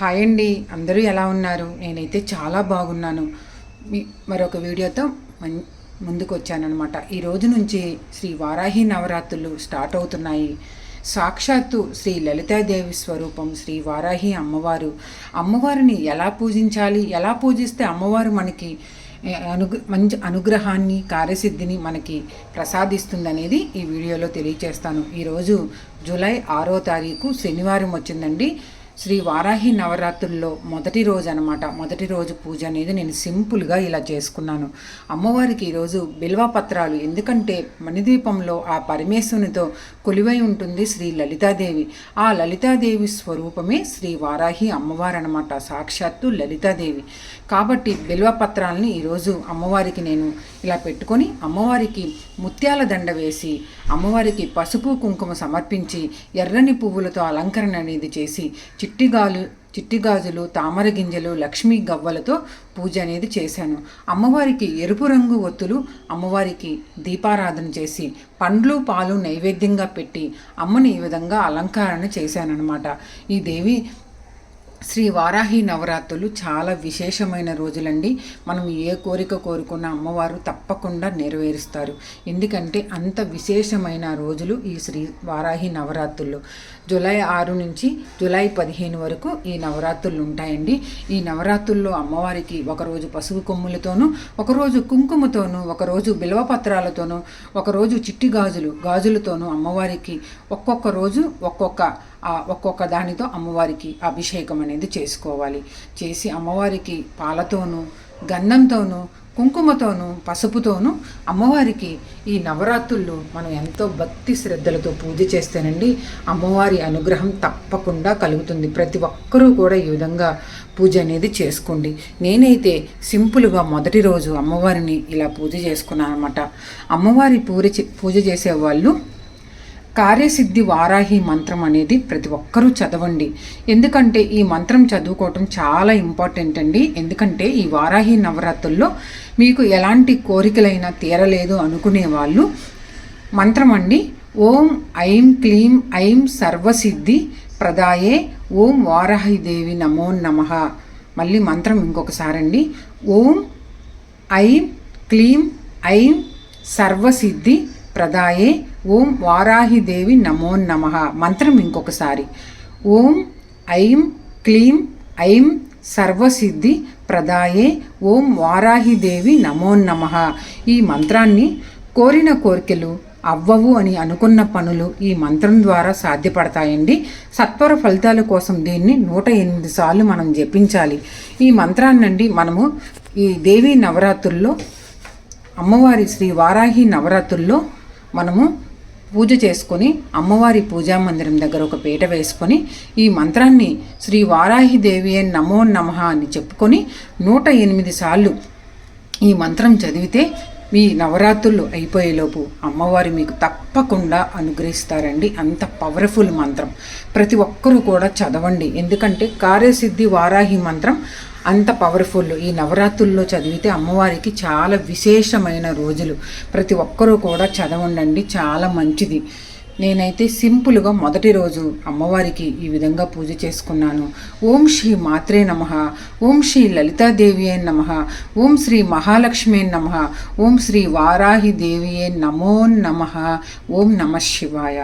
Hi అండి అందరూ ఎలా ఉన్నారు? నేనైతే చాలా బాగున్నాను. మరొక వీడియోతో మం ముందుకు వచ్చానమాట ఈ రోజు నుంచి శ్రీ వారాహి నవరాత్రులు స్టార్ట్ అవుతున్నాయి. సాక్షాత్తు శ్రీ లలితాదేవి స్వరూపం శ్రీ వారాహి అమ్మవారు. అమ్మవారిని ఎలా పూజించాలి? ఎలా పూజిస్తే అమ్మవారు మనకి అనుగ్ర మంచి అనుగ్రహాన్ని కార్యసిద్ధిని మనకి ప్రసాదిస్తుందనేది ఈ వీడియోలో తెలియచేస్తాను. ఈరోజు జూలై ఆరో తారీఖు శనివారం వచ్చిందండి. శ్రీ వారాహి నవరాత్రుల్లో మొదటి రోజు అనమాట మొదటి రోజు పూజ అనేది నేను సింపుల్గా ఇలా చేసుకున్నాను. అమ్మవారికి ఈరోజు బిల్వపత్రాలు ఎందుకంటే మణిదీపంలో ఆ పరమేశ్వరునితో కొలువై ఉంటుంది శ్రీ లలితాదేవి. ఆ లలితాదేవి స్వరూపమే శ్రీ వారాహి అమ్మవారు అనమాట సాక్షాత్తు లలితాదేవి. కాబట్టి బిల్వపత్రాలని ఈరోజు అమ్మవారికి నేను ఇలా పెట్టుకొని అమ్మవారికి ముత్యాల దండ వేసి అమ్మవారికి పసుపు కుంకుమ సమర్పించి ఎర్రని పువ్వులతో అలంకరణ అనేది చేసి చిట్టిగాలు చిట్టి గాజులు తామర గింజలు లక్ష్మీ గవ్వలతో పూజ అనేది చేశాను. అమ్మవారికి ఎరుపు రంగు ఒత్తులు అమ్మవారికి దీపారాధన చేసి పండ్లు పాలు నైవేద్యంగా పెట్టి అమ్మని ఈ విధంగా అలంకరణ చేశానన్నమాట. ఈ దేవి శ్రీ వారాహి నవరాత్రులు చాలా విశేషమైన రోజులండి. మనం ఏ కోరిక కోరుకున్న అమ్మవారు తప్పకుండా నెరవేరుస్తారు. ఎందుకంటే అంత విశేషమైన రోజులు ఈ శ్రీ వారాహి నవరాత్రులు. జూలై ఆరు నుంచి జూలై పదిహేను వరకు ఈ నవరాత్రులు ఉంటాయండి. ఈ నవరాత్రుల్లో అమ్మవారికి ఒకరోజు పసుపు కొమ్ములతోనూ ఒకరోజు కుంకుమతోనూ ఒకరోజు బిల్వపత్రాలతోనూ ఒకరోజు చిట్టి గాజులు గాజులతోనూ అమ్మవారికి ఒక్కొక్క రోజు ఒక్కొక్క ఒక్కొక్క దానితో అమ్మవారికి అభిషేకం అనేది చేసుకోవాలి. చేసి అమ్మవారికి పాలతోనూ గంధంతోనూ కుంకుమతోనూ పసుపుతోనూ అమ్మవారికి ఈ నవరాత్రుల్లో మనం ఎంతో భక్తి శ్రద్ధలతో పూజ చేస్తేనండి అమ్మవారి అనుగ్రహం తప్పకుండా కలుగుతుంది. ప్రతి ఒక్కరూ కూడా ఈ విధంగా పూజ అనేది చేసుకోండి. నేనైతే సింపుల్గా మొదటి రోజు అమ్మవారిని ఇలా పూజ చేసుకున్నాను అనమాట అమ్మవారి పూజ పూజ పూజ చేసేవాళ్ళు కార్యసిద్ధి వారాహి మంత్రం అనేది ప్రతి ఒక్కరూ చదవండి. ఎందుకంటే ఈ మంత్రం చదువుకోవటం చాలా ఇంపార్టెంట్ అండి. ఎందుకంటే ఈ వారాహి నవరాత్రుల్లో మీకు ఎలాంటి కోరికలైనా తీరలేదు అనుకునే వాళ్ళు మంత్రం అండి. ఓం ఐం క్లీం ఐం సర్వసిద్ధి ప్రదాయే ఓం వారాహిదేవి నమో నమః. మళ్ళీ మంత్రం ఇంకొకసారండి ఓం ఐం క్లీం ఐం సర్వసిద్ధి ప్రదాయే ఓం వారాహిదేవి నమో నమ. మంత్రం ఇంకొకసారి. ఓం ఐం క్లీం ఐం సర్వసిద్ధి ప్రదాయే ఓం వారాహిదేవి నమో నమ. ఈ మంత్రాన్ని కోరిన కోరికలు అవ్వవు అని అనుకున్న పనులు ఈ మంత్రం ద్వారా సాధ్యపడతాయండి. సత్వర ఫలితాల కోసం దీన్ని నూట ఎనిమిది సార్లు మనం జపించాలి. ఈ మంత్రాన్నండి మనము ఈ దేవీ నవరాత్రుల్లో అమ్మవారి శ్రీ వారాహి నవరాత్రుల్లో మనము పూజ చేసుకొని అమ్మవారి పూజా మందిరం దగ్గర ఒక పీట వేసుకొని ఈ మంత్రాన్ని శ్రీ వారాహిదేవి అని నమో నమ అని చెప్పుకొని నూట ఎనిమిది సార్లు ఈ మంత్రం చదివితే మీ నవరాత్రులు అయిపోయేలోపు అమ్మవారు మీకు తప్పకుండా అనుగ్రహిస్తారండి. అంత పవర్ఫుల్ మంత్రం. ప్రతి ఒక్కరూ కూడా చదవండి. ఎందుకంటే కార్యసిద్ధి వారాహి మంత్రం అంత పవర్ఫుల్ ఈ నవరాత్రుల్లో చదివితే అమ్మవారికి చాలా విశేషమైన రోజులు. ప్రతి ఒక్కరూ కూడా చదవండి చాలా మంచిది. నేనైతే సింపుల్గా మొదటి రోజు అమ్మవారికి ఈ విధంగా పూజ చేసుకున్నాను. ఓం శ్రీ మాత్రే నమ ఓం శ్రీ లలితాదేవియే నమ ఓం శ్రీ మహాలక్ష్మి నమ ఓం శ్రీ వారాహి దేవియే నమో నమ ఓం నమ శివాయ.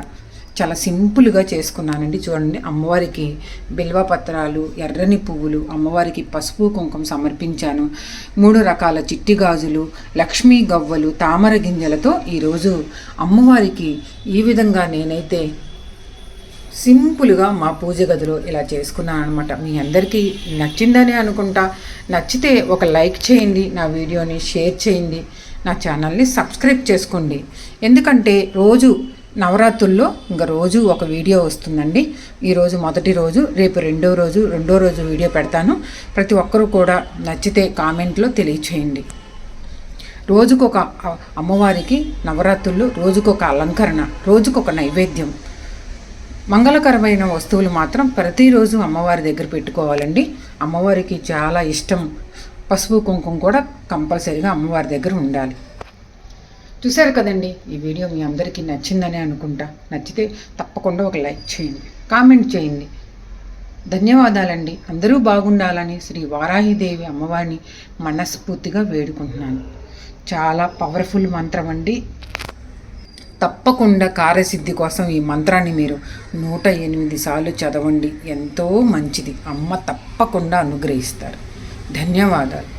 చాలా సింపుల్గా చేసుకున్నానండి. చూడండి అమ్మవారికి బిల్వ పత్రాలు ఎర్రని పువ్వులు అమ్మవారికి పసుపు కుంకుమ సమర్పించాను. మూడు రకాల చిట్టి గాజులు లక్ష్మీ గవ్వలు తామర గింజలతో ఈరోజు అమ్మవారికి ఈ విధంగా నేనైతే సింపుల్గా మా పూజ గదిలో ఇలా చేసుకున్నాను అనమాట మీ అందరికీ నచ్చిందని అనుకుంటా. నచ్చితే ఒక లైక్ చేయండి నా వీడియోని షేర్ చేయండి నా ఛానల్ని సబ్స్క్రైబ్ చేసుకోండి. ఎందుకంటే రోజు నవరాత్రుల్లో ఇంకా రోజు ఒక వీడియో వస్తుందండి. ఈరోజు మొదటి రోజు రేపు రెండో రోజు రెండో రోజు వీడియో పెడతాను. ప్రతి ఒక్కరూ కూడా నచ్చితే కామెంట్లో తెలియచేయండి. రోజుకొక అమ్మవారికి నవరాత్రుల్లో రోజుకొక అలంకరణ రోజుకొక నైవేద్యం. మంగళకరమైన వస్తువులు మాత్రం ప్రతిరోజు అమ్మవారి దగ్గర పెట్టుకోవాలండి. అమ్మవారికి చాలా ఇష్టం. పసుపు కుంకుమ కూడా కంపల్సరీగా అమ్మవారి దగ్గర ఉండాలి. చూశారు కదండి? ఈ వీడియో మీ అందరికీ నచ్చిందని అనుకుంటా. నచ్చితే తప్పకుండా ఒక లైక్ చేయండి. కామెంట్ చేయండి. ధన్యవాదాలండి. అందరూ బాగుండాలని శ్రీ వారాహిదేవి అమ్మవారిని మనస్ఫూర్తిగా వేడుకుంటున్నాను. చాలా పవర్ఫుల్ మంత్రం అండి. తప్పకుండా కార్యసిద్ధి కోసం ఈ మంత్రాన్ని మీరు నూట ఎనిమిది సార్లు చదవండి. ఎంతో మంచిది. అమ్మ తప్పకుండా అనుగ్రహిస్తారు. ధన్యవాదాలు.